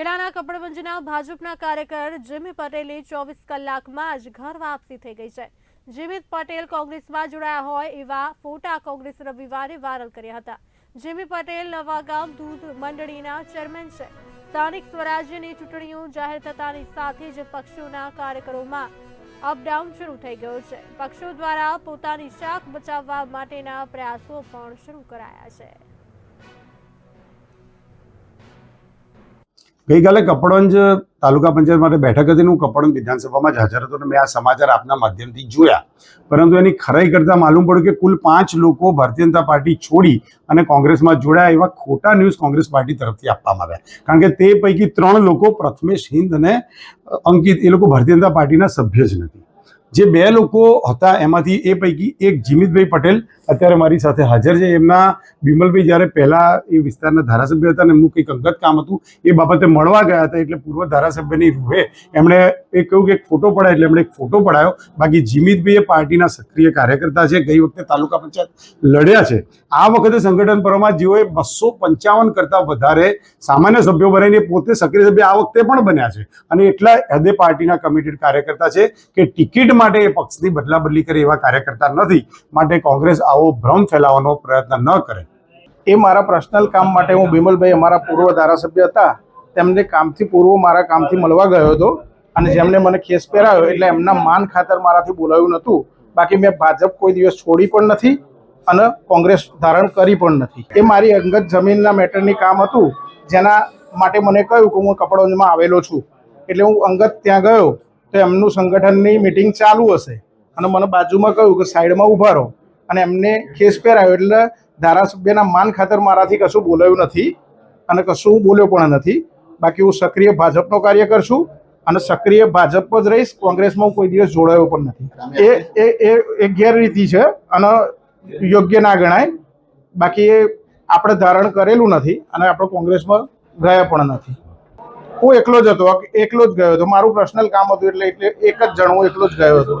ખેડાના કપડવંજના ભાજપના કાર્યકર જીમી પટેલની ચોવીસ કલાકમાં જ ઘર વાપસી થઈ ગઈ છે. જીમિત પટેલ કોંગ્રેસમાં જોડાયા હોય એવા ફોટા કોંગ્રેસ રવિવારે વાયરલ કર્યા હતા. જીમી પટેલ નવાગામ દૂધ મંડળીના ચેરમેન છે. સ્થાનિક સ્વરાજ્યની ચૂંટણીઓ જાહેર થતાની સાથે જ પક્ષોના કાર્યકરોમાં અપડાઉન શરૂ થઈ ગયો છે. પક્ષો દ્વારા પોતાની શાખ બચાવવા માટેના પ્રયાસો પણ શરૂ કરાયા છે. ગઈકાલે કપડવંજ તાલુકા પંચાયત માટે બેઠક હતી હું કપડવંજ વિધાનસભામાં જ હાજર હતો અને મેં આ સમાચાર આપના માધ્યમથી જોયા. પરંતુ એની ખરાઈ કરતાં માલુમ પડ્યું કે કુલ પાંચ લોકો ભારતીય જનતા પાર્ટી છોડી અને કોંગ્રેસમાં જોડાયા એવા ખોટા ન્યૂઝ કોંગ્રેસ પાર્ટી તરફથી આપવામાં આવ્યા. કારણ કે તે પૈકી ત્રણ લોકો પ્રથમેશ હિન્દ અને અંકિત, એ લોકો ભારતીય જનતા પાર્ટીના સભ્ય જ નથી. જે બે લોકો હતા એમાંથી એ પૈકી એક જીમિતભાઈ પટેલ અત્યારે મારી સાથે હાજર છે. એમના બિમલભાઈ જ્યારે પહેલાં એ વિસ્તારના ધારાસભ્ય હતા ને એમનું કંઈક અંગત કામ હતું, એ બાબતે મળવા ગયા હતા એટલે પૂર્વ ધારાસભ્યની રૂહે એમણે એ કહ્યું કે ફોટો પડાય એટલે એમણે એક ફોટો પડાયો. બાકી જીમિતભાઈ એ પાર્ટીના સક્રિય કાર્યકર્તા છે. ગઈ વખતે તાલુકા પંચાયત લડ્યા છે. આ વખતે સંગઠન પરમાં જેઓએ બસો પંચાવન કરતાં વધારે સામાન્ય સભ્યો બનાવીને પોતે સક્રિય સભ્ય આ વખતે પણ બન્યા છે. અને એટલા હદે પાર્ટીના કમિટેડ કાર્યકર્તા છે કે ટિકિટ માટે એ પક્ષની બદલાબદલી કરે એવા કાર્યકર્તા નથી. માટે કોંગ્રેસ આવો ભ્રમ ફેલાવવાનો પ્રયત્ન ન કરે. એ મારા પર્સનલ કામ માટે હું બિમલભાઈ અમારા પૂર્વ ધારાસભ્ય હતા. તેમને કામથી પૂર્વ મારા કામથી મળવા ગયો હતો અને જેમને મને કેસ પહેરાવ્યો એટલે એમના માન ખાતર મારાથી બોલાવ્યું નહોતું. બાકી મેં ભાજપ કોઈ દિવસ છોડી પણ નથી અને કોંગ્રેસ ધારણ કરી પણ નથી. એ મારી અંગત જમીનના મેટરની કામ હતું. જેના માટે મને કહ્યું કે હું કપડોંજમાં આવેલો છું. એટલે હું અંગત ત્યાં ગયો તો એમનું સંગઠનની મિટિંગ ચાલુ હશે. અને મને બાજુમાં કહ્યું કે સાઈડમાં ઊભા રહો. અને એમને કેસ પહેરાવ્યો એટલે ધારાસભ્યના માન ખાતર મારાથી કશું બોલાયું નથી અને કશું હું બોલ્યો પણ નથી. બાકી હું સક્રિય ભાજપનો કાર્યકર છું અને સક્રિય ભાજપ જ રહીશ, કોંગ્રેસમાં હું કોઈ દિવસ જોડાયો પણ નથી. એ એ એ ગેરરીતિ છે અને યોગ્ય ના ગણાય. બાકી એ આપણે ધારણ કરેલું નથી અને આપણે કોંગ્રેસમાં ગયા પણ નથી. હું એકલો જ હતો એકલો જ ગયો હતો. મારું પર્સનલ કામ હતું એટલે એટલે એક જ જણ હું એકલો જ ગયો હતો.